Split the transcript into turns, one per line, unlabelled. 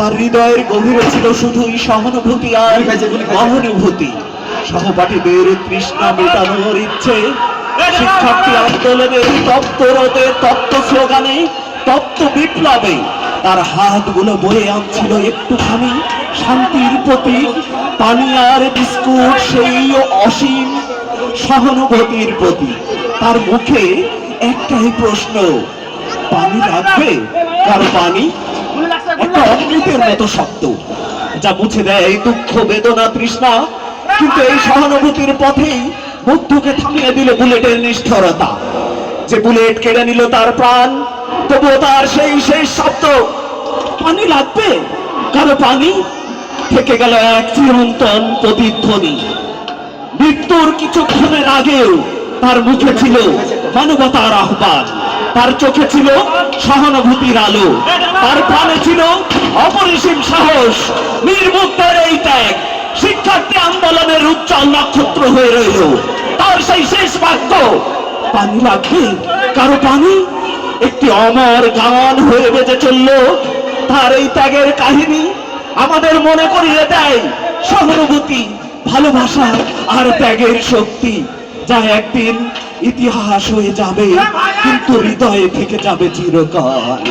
তার হৃদয়ের গভীরে ছিল শুধুই সহানুভূতি আর সহানুভূতি সহপাঠীদের তৃষ্ণা মেটানোর ইচ্ছে শিক্ষার্থী আন্দোলনের তত্ত্বরতে তত্ত্ব স্লোগানে তত্ত্ব বিপ্লবে তার হাতগুলো বয়ে আনছিল একটুখানি শান্তির প্রতীক পানি আর বিস্কুট সেই অসীম সহানুভূতির প্রতি তার মুখে একটাই প্রশ্ন পানি লাগবে? কারও পানি? একটা মতো শব্দ যা মুছে দেয় এই দুঃখ বেদনা তৃষ্ণা। কিন্তু এই সহানুভূতির পথেই বুদ্ধকে থামিয়ে দিল বুলেটের নিষ্ঠুরতা। যে বুলেট কেড়ে নিল তার প্রাণ, তবুও তার সেই শেষ শব্দ, পানি লাগবে? কারও পানি? থেকে গেল এক চিরন্তন প্রতিধ্বনি। মৃত্যুর কিছুক্ষণের আগেও তার মুখে ছিল মানবতার আহ্বান। তার চোখে ছিল সহানুভূতির আলো। তার প্রাণে ছিল অপরিসীম সাহস। নির্মুক্তের এই ত্যাগ শিক্ষার্থী আন্দোলনের উজ্জ্বল নক্ষত্র হয়ে রইল। তার সেই শেষ বাক্য, পানি লাগবে, কারও পানি? একটি অমর গান হয়ে বেজে চলল। তার এই ত্যাগের কাহিনী আমাদের মনে করিয়ে দেয় সহানুভূতি, ভালোবাসা আর ত্যাগের শক্তি। যা একদিন ইতিহাস হয়ে যাবে কিন্তু হৃদয়ে থেকে যাবে চিরকাল।